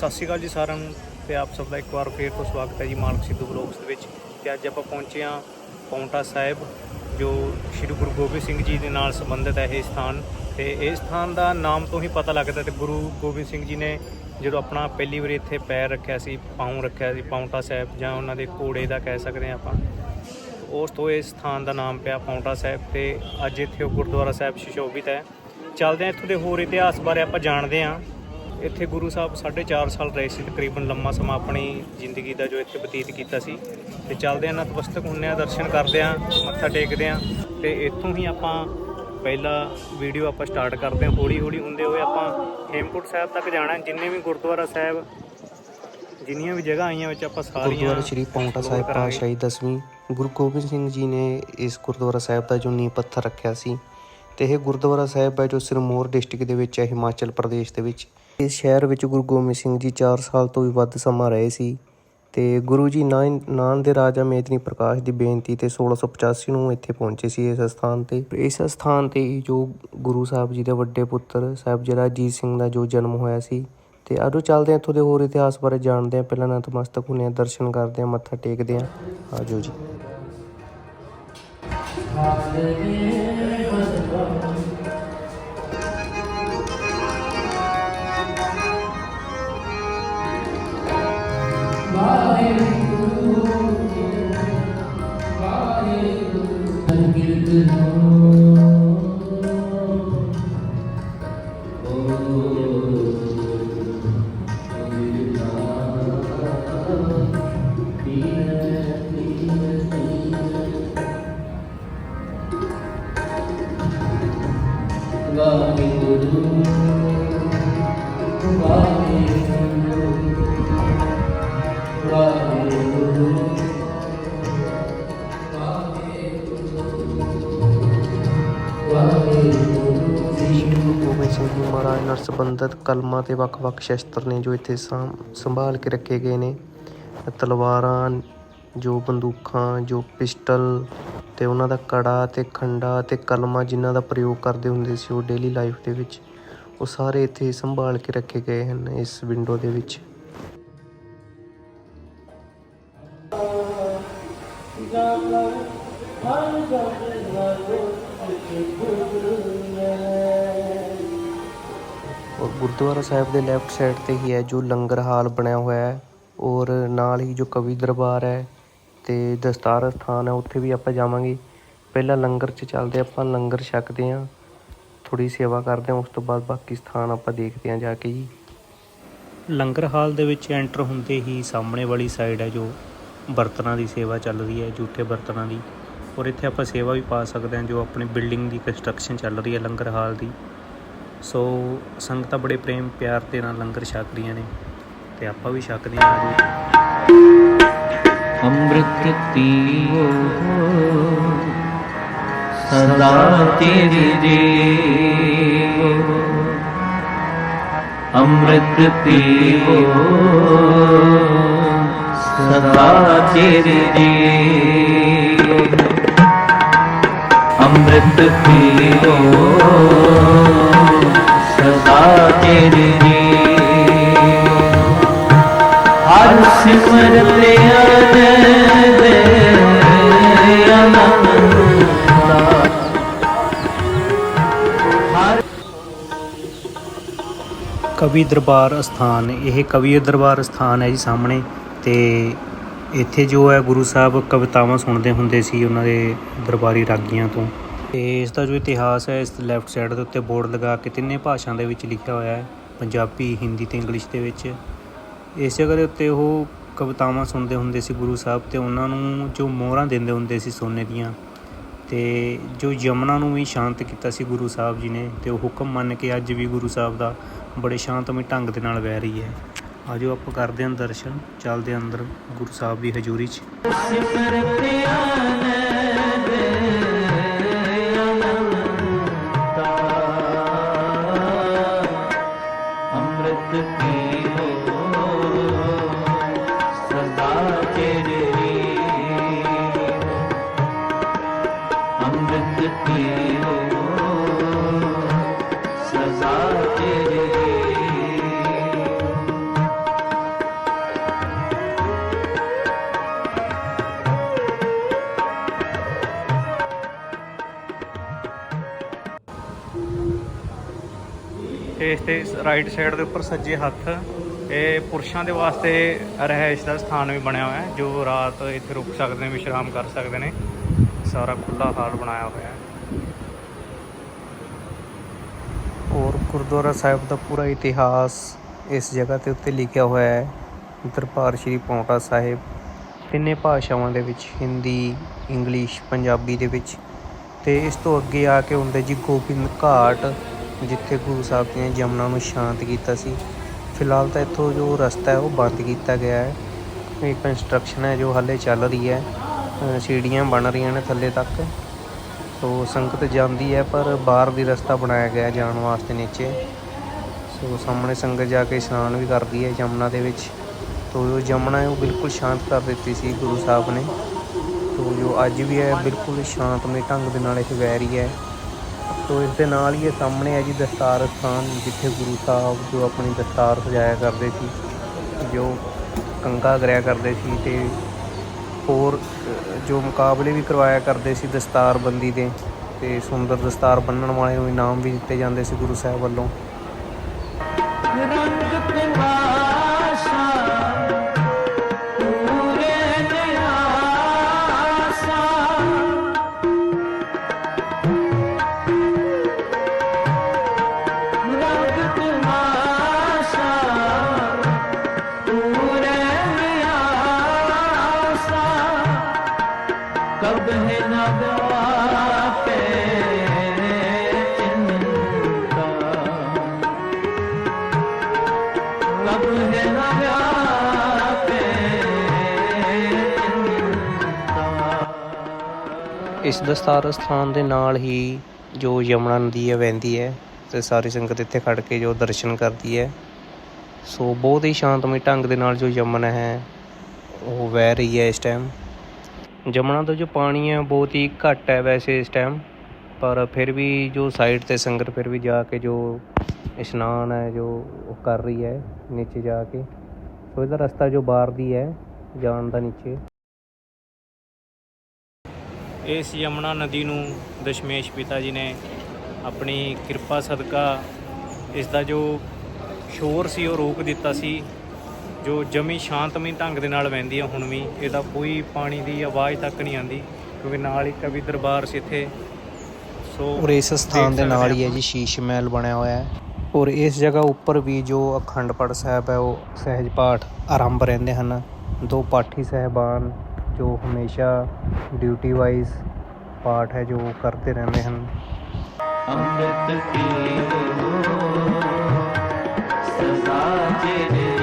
ਸਤਿ ਸ਼੍ਰੀ ਅਕਾਲ ਜੀ ਸਾਰਿਆਂ ਨੂੰ ਤੇ ਆਪ ਸਭ ਦਾ ਇੱਕ ਵਾਰ ਫੇਰ ਤੋਂ ਸਵਾਗਤ ਹੈ ਜੀ ਮਾਨਕ ਸਿੱਧੂ ਬਲੌਗਸ ਦੇ ਵਿੱਚ ਤੇ ਅੱਜ ਆਪਾਂ ਪਹੁੰਚੇ ਹਾਂ ਪੌਂਟਾ ਸਾਹਿਬ, ਜੋ ਸ੍ਰੀ ਗੁਰੂ ਗੋਬਿੰਦ ਸਿੰਘ ਜੀ ਦੇ ਨਾਲ ਸੰਬੰਧਿਤ ਹੈ ਇਹ ਸਥਾਨ। ਤੇ ਇਹ ਸਥਾਨ ਦਾ ਨਾਮ ਤੋਂ ਹੀ ਪਤਾ ਲੱਗਦਾ ਤੇ ਗੁਰੂ ਗੋਬਿੰਦ ਸਿੰਘ ਜੀ ਨੇ ਜਦੋਂ ਆਪਣਾ ਪਹਿਲੀ ਵਾਰੀ ਇੱਥੇ ਪੈਰ ਰੱਖਿਆ ਸੀ, ਪਾਉਂ ਰੱਖਿਆ ਸੀ ਪੌਂਟਾ ਸਾਹਿਬ ਜਾਂ ਉਹਨਾਂ ਦੇ ਘੋੜੇ ਦਾ ਕਹਿ ਸਕਦੇ ਹਾਂ ਆਪਾਂ, ਉਸ ਤੋਂ ਇਸ ਸਥਾਨ ਦਾ ਨਾਮ ਪਿਆ ਪੌਂਟਾ ਸਾਹਿਬ ਤੇ ਅੱਜ ਇੱਥੇ ਉਹ ਗੁਰਦੁਆਰਾ ਸਾਹਿਬ ਸੁਸ਼ੋਭਿਤ ਹੈ। ਚੱਲਦੇ ਹਾਂ ਇੱਥੋਂ ਦੇ ਹੋਰ ਇਤਿਹਾਸ ਬਾਰੇ ਆਪਾਂ ਜਾਣਦੇ ਹਾਂ। ਇੱਥੇ ਗੁਰੂ ਸਾਹਿਬ 4.5 ਸਾਲ ਰਹੇ ਸੀ ਤਕਰੀਬਨ ਲੰਮਾ ਸਮਾਂ ਆਪਣੀ ਜ਼ਿੰਦਗੀ ਦਾ ਜੋ ਇੱਥੇ ਬਤੀਤ ਕੀਤਾ ਸੀ ਤੇ ਚੱਲਦੇ ਹਾਂ ਨਤਮਸਤਕ ਹੁੰਦੇ ਹਾਂ ਦਰਸ਼ਨ ਕਰਦੇ ਹਾਂ ਮੱਥਾ ਟੇਕਦੇ ਹਾਂ ਤੇ ਇੱਥੋਂ ਹੀ ਆਪਾਂ ਪਹਿਲਾ ਵੀਡੀਓ ਆਪਾਂ ਸਟਾਰਟ ਕਰਦੇ ਹਾਂ ਹੌਲੀ ਹੌਲੀ ਹੁੰਦੇ ਹੋਏ ਆਪਾਂ ਹੇਮਕੁੰਟ ਸਾਹਿਬ ਤੱਕ ਜਾਣਾ। ਜਿੰਨੇ ਵੀ ਗੁਰਦੁਆਰਾ ਸਾਹਿਬ ਜਿੰਨੀਆਂ ਵੀ ਜਗ੍ਹਾ ਆਈਆਂ ਵਿੱਚ ਆਪਾਂ ਸਾਰੀਆਂ ਗੁਰਦੁਆਰਾ ਸ਼੍ਰੀ ਪੌਂਟਾ ਸਾਹਿਬ। ਪਾਤਸ਼ਾਹੀ ਦਸਵੀਂ ਗੁਰੂ ਗੋਬਿੰਦ ਸਿੰਘ ਜੀ ਨੇ ਇਸ ਗੁਰਦੁਆਰਾ ਸਾਹਿਬ ਦਾ ਜੋ ਨੀਂਹ ਪੱਥਰ ਰੱਖਿਆ ਸੀ ਤੇ ਇਹ ਗੁਰਦੁਆਰਾ ਸਾਹਿਬ ਹੈ ਜੋ ਸਿਰਮੌਰ ਡਿਸਟ੍ਰਿਕਟ ਦੇ ਵਿੱਚ ਹੈ ਹਿਮਾਚਲ ਪ੍ਰਦੇਸ਼ ਦੇ ਵਿੱਚ ਇਸ ਸ਼ਹਿਰ ਵਿੱਚ ਗੁਰੂ ਗੋਬਿੰਦ ਸਿੰਘ ਜੀ 4 ਸਾਲ ਤੋਂ ਵੀ ਵੱਧ ਸਮਾਂ ਰਹੇ ਸੀ ਤੇ ਗੁਰੂ ਜੀ ਨਾਨ ਨਾਨ ਦੇ ਰਾਜਾ ਮੇਦਨੀ ਪ੍ਰਕਾਸ਼ ਦੀ ਬੇਨਤੀ ਤੇ 1685 ਨੂੰ ਇੱਥੇ ਪਹੁੰਚੇ ਸੀ ਇਸ ਸਥਾਨ ਤੇ। ਇਸ ਸਥਾਨ ਤੇ ਹੀ ਜੋ ਗੁਰੂ ਸਾਹਿਬ ਜੀ ਦੇ ਵੱਡੇ ਪੁੱਤਰ ਸਾਹਿਬਜ਼ਾਦਾ ਅਜੀਤ ਸਿੰਘ ਦਾ ਜੋ ਜਨਮ ਹੋਇਆ ਸੀ ਤੇ ਆਜੋ ਚੱਲਦੇ ਹਾਂ ਇੱਥੋਂ ਦੇ ਹੋਰ ਇਤਿਹਾਸ ਬਾਰੇ ਜਾਣਦੇ ਹਾਂ ਪਹਿਲਾਂ ਨਤਮਸਤਕ ਹੁੰਦੇ ਹਾਂ ਦਰਸ਼ਨ ਕਰਦੇ ਹਾਂ ਮੱਥਾ ਟੇਕਦੇ ਹਾਂ ਆਜੋ ਜੀ। ਸ਼੍ਰੀ ਸਿੰਘ ਨਾਲ ਸੰਬੰਧਿਤ ਕਲਮਾਂ ਅਤੇ ਵੱਖ-ਵੱਖ ਸ਼ਸਤਰ ਨੇ ਜੋ ਇੱਥੇ ਸਾਂਭ- ਸੰਭਾਲ ਕੇ ਰੱਖੇ ਗਏ ਨੇ। ਤਲਵਾਰਾਂ, ਜੋ ਬੰਦੂਕਾਂ, ਜੋ ਪਿਸਟਲ ਅਤੇ ਉਹਨਾਂ ਦਾ ਕੜਾ ਅਤੇ ਖੰਡਾ ਅਤੇ ਕਲਮਾਂ ਜਿਨ੍ਹਾਂ ਦਾ ਪ੍ਰਯੋਗ ਕਰਦੇ ਹੁੰਦੇ ਸੀ ਉਹ ਡੇਲੀ ਲਾਈਫ ਦੇ ਵਿੱਚ, ਉਹ ਸਾਰੇ ਇੱਥੇ ਸੰਭਾਲ ਕੇ ਰੱਖੇ ਗਏ ਹਨ ਇਸ ਵਿੰਡੋ ਦੇ ਵਿੱਚ। ਔਰ ਗੁਰਦੁਆਰਾ ਸਾਹਿਬ ਦੇ ਲੈਫਟ ਸਾਈਡ ਤੇ ਹੀ ਹੈ ਜੋ ਲੰਗਰ ਹਾਲ ਬਣਿਆ ਹੋਇਆ ਹੈ ਔਰ ਨਾਲ ਹੀ ਜੋ ਕਵੀ ਦਰਬਾਰ ਹੈ ਤੇ ਦਸਤਾਰ ਸਥਾਨ ਹੈ, ਉੱਥੇ ਵੀ ਆਪਾਂ ਜਾਵਾਂਗੇ। ਪਹਿਲਾਂ ਲੰਗਰ 'ਚ ਚੱਲਦੇ ਆਪਾਂ ਲੰਗਰ ਛਕਦੇ ਹਾਂ ਥੋੜੀ ਸੇਵਾ ਕਰਦੇ ਹਾਂ, ਉਸ ਤੋਂ ਬਾਅਦ ਬਾਕੀ ਸਥਾਨ ਆਪਾਂ ਦੇਖਦੇ ਹਾਂ ਜਾ ਕੇ ਜੀ। ਲੰਗਰ ਹਾਲ ਦੇ ਵਿੱਚ ਐਂਟਰ ਹੁੰਦੇ ਹੀ ਸਾਹਮਣੇ ਵਾਲੀ ਸਾਈਡ ਹੈ ਜੋ ਬਰਤਨਾਂ ਦੀ ਸੇਵਾ ਚੱਲ ਰਹੀ ਹੈ ਝੂਠੇ ਬਰਤਨਾਂ ਦੀ। ਔਰ ਇੱਥੇ ਆਪਾਂ ਸੇਵਾ ਵੀ ਪਾ ਸਕਦੇ ਹਾਂ ਜੋ ਆਪਣੀ ਬਿਲਡਿੰਗ ਦੀ ਕੰਸਟਰਕਸ਼ਨ ਚੱਲ ਰਹੀ ਹੈ ਲੰਗਰ ਹਾਲ ਦੀ। ਸੋ ਸੰਗਤਾਂ ਬੜੇ ਪ੍ਰੇਮ ਪਿਆਰ ਤੇ ਨਾਲ ਲੰਗਰ ਛਕ ਰਹੀਆਂ ਨੇ ਤੇ ਆਪਾਂ ਵੀ ਛਕਦੇ ਹਾਂ ਜੀ। ਅੰਮ੍ਰਿਤ ਪੀਓ ਸਦਾ ਤੇਰੇ ਜੀਵੋ। ਅੰਮ੍ਰਿਤ ਪੀਓ ਸਦਾ ਤੇਰੇ ਜੀਵੋ। ਅੰਮ੍ਰਿਤ ਪੀਓ ਸਦਾ ਤੇਰੇ ਜੀਵੋ ਹਰ ਸਿਮਰਤ ਆਨੰਦ ਆਨੰਦ ਕਵੀ ਦਰਬਾਰ ਸਥਾਨ ਇਹ ਕਵੀ ਦਰਬਾਰ ਸਥਾਨ ਹੈ ਜੀ ਸਾਹਮਣੇ ਤੇ ਇੱਥੇ ਜੋ ਹੈ ਗੁਰੂ ਸਾਹਿਬ ਕਵਿਤਾਵਾਂ ਸੁਣਦੇ ਹੁੰਦੇ ਸੀ, ਉਹਨਾਂ ਦੇ ਦਰਬਾਰੀ ਰਾਗੀਆਂ ਤੋਂ। ਤੇ ਇਸ ਦਾ ਜੋ ਇਤਿਹਾਸ ਹੈ, ਇਸ ਲੈਫਟ ਸਾਈਡ ਦੇ ਉੱਤੇ ਬੋਰਡ ਲਗਾ ਕੇ ਤਿੰਨੇ ਭਾਸ਼ਾ ਦੇ ਵਿੱਚ ਲਿਖਿਆ ਹੋਇਆ ਹੈ, ਪੰਜਾਬੀ, ਹਿੰਦੀ ਤੇ ਇੰਗਲਿਸ਼ ਦੇ ਵਿੱਚ। ਇਸ ਜਗ੍ਹਾ ਦੇ ਉੱਤੇ ਉਹ ਕਵਿਤਾਵਾਂ ਸੁਣਦੇ ਹੁੰਦੇ ਸੀ ਗੁਰੂ ਸਾਹਿਬ ਤੇ ਉਹਨਾਂ ਨੂੰ ਜੋ ਮੋਹਰਾਂ ਦਿੰਦੇ ਹੁੰਦੇ ਸੀ ਸੋਨੇ ਦੀਆਂ। ਤੇ ਜੋ ਯਮਨਾ ਨੂੰ ਵੀ ਸ਼ਾਂਤ ਕੀਤਾ ਸੀ ਗੁਰੂ ਸਾਹਿਬ ਜੀ ਨੇ, ਤੇ ਉਹ ਹੁਕਮ ਮੰਨ ਕੇ ਅੱਜ ਵੀ ਗੁਰੂ ਸਾਹਿਬ ਦਾ ਬੜੇ ਸ਼ਾਂਤਮਈ ਢੰਗ ਦੇ ਨਾਲ ਵਹਿ ਰਹੀ ਹੈ। ਆਜੋ ਆਪਾਂ ਕਰਦੇ ਹਾਂ ਦਰਸ਼ਨ, ਚੱਲਦੇ ਹਾਂ ਅੰਦਰ ਗੁਰੂ ਸਾਹਿਬ ਦੀ ਹਜ਼ੂਰੀ 'ਚ। ਅੰਮ੍ਰਿਤ ਪੀਓ, ਸਦਾ ਅੰਮ੍ਰਿਤ ਸਦਾ ਤੇਰੇ ਇਸ ਤੇ ਰਾਈਟ ਸਾਈਡ ਦੇ ਉੱਪਰ ਸੱਜੇ ਹੱਥ ਇਹ ਪੁਰਸ਼ਾਂ ਦੇ ਵਾਸਤੇ ਰਹਿائش ਦਾ ਸਥਾਨ ਵੀ ਬਣਿਆ ਹੋਇਆ ਹੈ, ਜੋ ਰਾਤ ਇੱਥੇ ਰੁਕ ਸਕਦੇ ਨੇ, ਵਿਸ਼ਰਾਮ ਕਰ ਸਕਦੇ ਨੇ। ਸਾਰਾ ਖੁੱਲਾ ਹਾਲ ਬਣਾਇਆ ਹੋਇਆ ਹੈ। ਔਰ ਗੁਰਦੁਆਰਾ ਸਾਹਿਬ ਦਾ ਪੂਰਾ ਇਤਿਹਾਸ ਇਸ ਜਗ੍ਹਾ ਤੇ ਉੱਤੇ ਲਿਖਿਆ ਹੋਇਆ ਹੈ, ਦਰਬਾਰ ਸ਼੍ਰੀ ਪੌਂਟਾ ਸਾਹਿਬ। ਤਿੰਨੇ ਭਾਸ਼ਾਵਾਂ ਦੇ ਵਿੱਚ, ਹਿੰਦੀ, ਇੰਗਲਿਸ਼, ਪੰਜਾਬੀ ਦੇ ਵਿੱਚ। ਤੇ ਇਸ ਤੋਂ ਅੱਗੇ ਆ ਕੇ ਹੁੰਦੇ ਜੀ ਗੋਬਿੰਦ ਘਾਟ ਜਿੱਥੇ ਗੁਰੂ ਸਾਹਿਬ ਨੇ ਜਮਨਾ ਨੂੰ ਸ਼ਾਂਤ ਕੀਤਾ ਸੀ। ਫਿਲਹਾਲ ਤਾਂ ਇੱਥੋਂ ਜੋ ਰਸਤਾ ਹੈ ਉਹ ਬੰਦ ਕੀਤਾ ਗਿਆ ਹੈ। ਇਹ ਕੰਸਟਰਕਸ਼ਨ ਹੈ ਜੋ ਹਾਲੇ ਚੱਲ ਰਹੀ ਹੈ। ਅ, ਸੀੜੀਆਂ ਬਣ ਰਹੀਆਂ ਨੇ ਥੱਲੇ ਤੱਕ। ਸੋ ਸੰਗਤ ਜਾਂਦੀ ਹੈ ਪਰ ਬਾਹਰ ਦੀ ਰਸਤਾ ਬਣਾਇਆ ਗਿਆ ਜਾਣ ਵਾਸਤੇ ਨੀਚੇ। ਸੋ ਸਾਹਮਣੇ ਸੰਗਤ ਜਾ ਕੇ ਇਸ਼ਨਾਨ ਵੀ ਕਰਦੀ ਹੈ ਯਮੁਨਾ ਦੇ ਵਿੱਚ। ਤੋ ਜੋ ਯਮੁਨਾ ਹੈ ਉਹ ਬਿਲਕੁਲ ਸ਼ਾਂਤ ਕਰ ਦਿੱਤੀ ਸੀ ਗੁਰੂ ਸਾਹਿਬ ਨੇ। ਤੋ ਜੋ ਅੱਜ ਵੀ ਹੈ ਬਿਲਕੁਲ ਸ਼ਾਂਤਮਈ ਢੰਗ ਦੇ ਨਾਲ ਇਹ ਵਹਿ ਰਹੀ ਹੈ। ਸੋ ਇਸ ਦੇ ਨਾਲ ਹੀ ਇਹ ਸਾਹਮਣੇ ਹੈ ਜੀ ਦਸਤਾਰ ਸਥਾਨ, ਜਿੱਥੇ ਗੁਰੂ ਸਾਹਿਬ ਜੋ ਆਪਣੀ ਦਸਤਾਰ ਸਜਾਇਆ ਕਰਦੇ ਸੀ, ਜੋ ਕੰਗਾ ਕਰਿਆ ਕਰਦੇ ਸੀ ਤੇ ਹੋਰ ਜੋ ਮੁਕਾਬਲੇ ਵੀ ਕਰਵਾਇਆ ਕਰਦੇ ਸੀ ਦਸਤਾਰਬੰਦੀ ਦੇ ਤੇ ਸੁੰਦਰ ਦਸਤਾਰ ਬੰਨਣ ਵਾਲੇ ਨੂੰ ਇਨਾਮ ਵੀ ਦਿੱਤੇ ਜਾਂਦੇ ਸੀ ਗੁਰੂ ਸਾਹਿਬ ਵੱਲੋਂ। ਇਸ ਦਸਤਾਰ ਸਥਾਨ ਦੇ ਨਾਲ ਹੀ ਜੋ ਯਮੁਨਾ ਨਦੀ ਹੈ, ਵਹਿੰਦੀ ਹੈ ਤੇ ਸਾਰੀ ਸੰਗਤ ਇੱਥੇ ਖੜ ਕੇ ਜੋ ਦਰਸ਼ਨ ਕਰਦੀ ਹੈ। ਸੋ ਬਹੁਤ ਹੀ ਸ਼ਾਂਤਮਈ ਢੰਗ ਦੇ ਨਾਲ ਜੋ ਯਮੁਨਾ ਹੈ, ਉਹ ਵਹਿ ਰਹੀ ਹੈ ਇਸ ਟਾਈਮ ਯਮੁਨਾ ਦਾ ਜੋ ਪਾਣੀ ਹੈ, ਬਹੁਤ ਹੀ ਘੱਟ ਹੈ ਵੈਸੇ ਇਸ ਟਾਈਮ ਪਰ ਫਿਰ ਵੀ ਜੋ ਸਾਈਡ ਤੇ ਸੰਗਤ ਫਿਰ ਵੀ ਜਾ ਕੇ ਜੋ ਇਸ਼ਨਾਨ ਹੈ, ਜੋ ਉਹ ਕਰ ਰਹੀ ਹੈ, ਨੀਚੇ ਜਾ ਕੇ। ਸੋ ਇਹਦਾ ਰਸਤਾ ਜੋ ਬਾਹਰ ਦੀ ਹੈ, ਜਾਣ ਦਾ ਨੀਚੇ। ਇਸ ਯਮੁਨਾ ਨਦੀ ਨੂੰ ਦਸ਼ਮੇਸ਼ ਪਿਤਾ ਜੀ ਨੇ ਆਪਣੀ ਕਿਰਪਾ ਸਦਕਾ ਇਸ ਦਾ ਜੋ ਸ਼ੋਰ ਸੀ ਉਹ ਰੋਕ ਦਿੱਤਾ ਸੀ ਜੋ ਜਮੀ ਸ਼ਾਂਤਮਈ ਢੰਗ ਦੇ ਨਾਲ ਵਹਿੰਦੀ ਆ ਹੁਣ ਵੀ ਇਹਦਾ ਕੋਈ ਪਾਣੀ ਦੀ ਆਵਾਜ਼ ਤੱਕ ਨਹੀਂ ਆਉਂਦੀ ਕਿਉਂਕਿ ਨਾਲ ਹੀ ਕਵੀ ਦਰਬਾਰ ਸੀ ਇੱਥੇ। ਸੋ ਔਰ ਇਸ ਸਥਾਨ ਦੇ ਨਾਲ ਹੀ ਹੈ ਜੀ ਸ਼ੀਸ਼ ਮਹਿਲ ਬਣਿਆ ਹੋਇਆ ਹੈ। ਔਰ ਇਸ ਜਗ੍ਹਾ ਉੱਪਰ ਵੀ ਜੋ ਅਖੰਡ ਪਾਠ ਸਾਹਿਬ ਹੈ ਉਹ ਸਹਿਜ ਪਾਠ ਆਰੰਭ ਰਹਿੰਦੇ ਹਨ। ਦੋ ਪਾਠੀ ਸਹਿਬਾਨ ਜੋ ਹਮੇਸ਼ਾ ਡਿਊਟੀ ਵਾਈਜ਼ ਪਾਰਟ ਹੈ ਜੋ ਕਰਦੇ ਰਹਿੰਦੇ ਹਨ। ਅੰਮ੍ਰਿਤ ਪੀਓ ਸਦਾ ਜਿਹੜੇ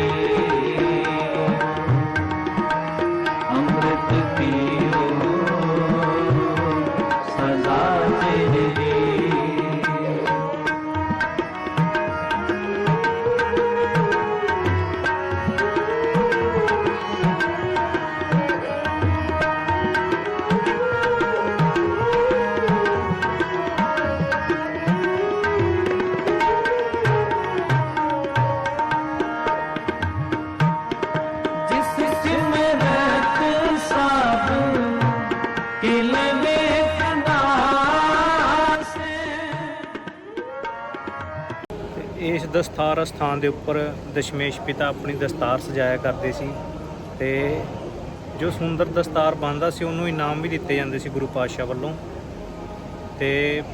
ਇਸ ਦਸਤਾਰ ਸਥਾਨ ਦੇ ਉੱਪਰ ਦਸ਼ਮੇਸ਼ ਪਿਤਾ ਆਪਣੀ ਦਸਤਾਰ ਸਜਾਇਆ ਕਰਦੇ ਸੀ ਤੇ ਜੋ ਸੁੰਦਰ ਦਸਤਾਰ ਬੰਨਦਾ ਸੀ ਉਹਨੂੰ ਇਨਾਮ ਵੀ ਦਿੱਤੇ ਜਾਂਦੇ ਸੀ ਗੁਰੂ ਪਾਤਸ਼ਾਹ ਵੱਲੋਂ। ਤੇ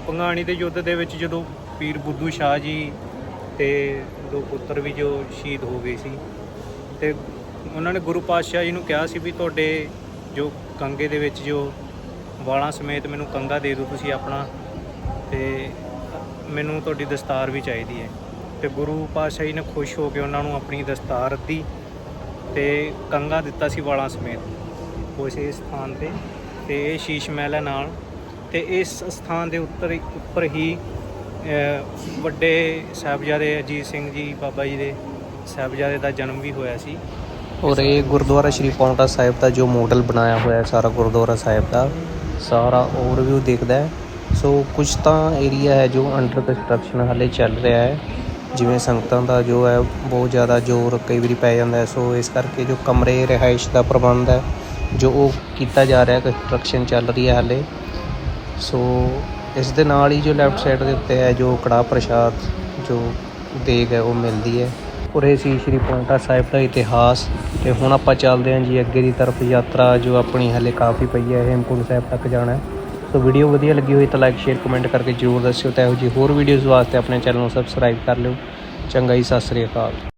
ਪੰਗਾਣੀ ਦੇ ਯੁੱਧ ਦੇ ਵਿੱਚ ਜਦੋਂ ਪੀਰ ਬੁੱਧੂ ਸ਼ਾਹ ਜੀ ਤੇ ਦੋ ਪੁੱਤਰ ਵੀ ਜੋ ਸ਼ਹੀਦ ਹੋ ਗਏ ਸੀ ਤੇ ਉਹਨਾਂ ਨੇ ਗੁਰੂ ਪਾਤਸ਼ਾਹ ਜੀ ਨੂੰ ਕਿਹਾ ਸੀ ਵੀ ਤੁਹਾਡੇ ਜੋ ਕੰਗੇ ਦੇ ਵਿੱਚ ਜੋ ਵਾਲਾਂ ਸਮੇਤ ਮੈਨੂੰ ਕੰਗਾ ਦੇ ਦਿਓ ਤੁਸੀਂ ਆਪਣਾ ਤੇ ਮੈਨੂੰ ਤੁਹਾਡੀ ਦਸਤਾਰ ਵੀ ਚਾਹੀਦੀ ਹੈ। ਤੇ ਗੁਰੂ ਪਾਤਸ਼ਾਹ ਜੀ ਨੇ ਖੁਸ਼ ਹੋ ਕੇ ਉਹਨਾਂ ਨੂੰ ਆਪਣੀ ਦਸਤਾਰ ਦਿੱਤੀ ਤੇ ਕੰਗਾ ਦਿੱਤਾ ਸੀ ਵਾਲਾਂ ਸਮੇਤ ਉਸੇ ਸਥਾਨ ਤੇ ਤੇ ਇਹ ਸ਼ੀਸ਼ ਮਹਿਲ ਹੈ ਨਾਲ ਤੇ ਇਸ ਸਥਾਨ ਦੇ ਉੱਤਰ ਉੱਪਰ ਹੀ ਵੱਡੇ ਸਾਹਿਬਜ਼ਾਦੇ ਅਜੀਤ ਸਿੰਘ ਜੀ, ਬਾਬਾ ਜੀ ਦੇ ਸਾਹਿਬਜ਼ਾਦੇ ਦਾ ਜਨਮ ਵੀ ਹੋਇਆ ਸੀ। ਔਰ ਇਹ ਗੁਰਦੁਆਰਾ ਸ਼੍ਰੀ ਪੌਂਟਾ ਸਾਹਿਬ ਦਾ ਜੋ ਮਾਡਲ ਬਣਾਇਆ ਹੋਇਆ ਹੈ ਸਾਰਾ ਗੁਰਦੁਆਰਾ ਸਾਹਿਬ ਦਾ, ਸਾਰਾ ਓਵਰਵਿਊ ਦਿਖਦਾ ਹੈ। ਸੋ ਕੁਝ ਤਾਂ ਏਰੀਆ ਹੈ ਜੋ ਅੰਡਰ ਕੰਸਟਰਕਸ਼ਨ ਹਾਲੇ ਚੱਲ ਰਿਹਾ ਹੈ। ਜਿਵੇਂ ਸੰਗਤਾਂ ਦਾ ਜੋ ਹੈ, ਬਹੁਤ ਜ਼ਿਆਦਾ ਜ਼ੋਰ ਕਈ ਵਾਰੀ ਪੈ ਜਾਂਦਾ ਸੋ ਇਸ ਕਰਕੇ ਜੋ ਕਮਰੇ ਰਿਹਾਇਸ਼ ਦਾ ਪ੍ਰਬੰਧ ਹੈ, ਜੋ ਉਹ ਕੀਤਾ ਜਾ ਰਿਹਾ ਕੰਸਟਰਕਸ਼ਨ ਚੱਲ ਰਹੀ ਹੈ ਹਾਲੇ। ਸੋ ਇਸ ਦੇ ਨਾਲ ਹੀ ਜੋ ਲੈਫਟ ਸਾਈਡ ਦੇ ਉੱਤੇ ਹੈ, ਜੋ ਕੜਾਹ ਪ੍ਰਸ਼ਾਦ ਜੋ ਦੇਗ ਹੈ, ਉਹ ਮਿਲਦੀ ਹੈ। ਉਰੇ ਸੀ ਸ਼੍ਰੀ ਪੌਂਟਾ ਸਾਹਿਬ ਦਾ ਇਤਿਹਾਸ ਤੇ ਹੁਣ ਆਪਾਂ ਚੱਲਦੇ ਹਾਂ ਜੀ ਅੱਗੇ ਦੀ ਤਰਫ ਯਾਤਰਾ ਜੋ ਆਪਣੀ ਹਲੇ ਕਾਫੀ ਪਈ ਹੈ, ਹੇਮਕੁੰਟ ਸਾਹਿਬ ਤੱਕ ਜਾਣਾ ਹੈ। ਸੋ ਵੀਡੀਓ ਵਧੀਆ ਲੱਗੀ ਹੋਈ ਤਾਂ ਲਾਈਕ ਸ਼ੇਅਰ ਕਮੈਂਟ ਕਰਕੇ ਜਰੂਰ ਦੱਸਿਓ ਤਾਂ ਇਹੋ ਜਿਹੀ ਹੋਰ ਵੀਡੀਓਜ਼ ਵਾਸਤੇ ਆਪਣੇ ਚੈਨਲ ਨੂੰ ਸਬਸਕ੍ਰਾਈਬ ਕਰ ਲਿਓ। ਚੰਗਾ ਜੀ, ਸਤਿ ਸ੍ਰੀ ਅਕਾਲ।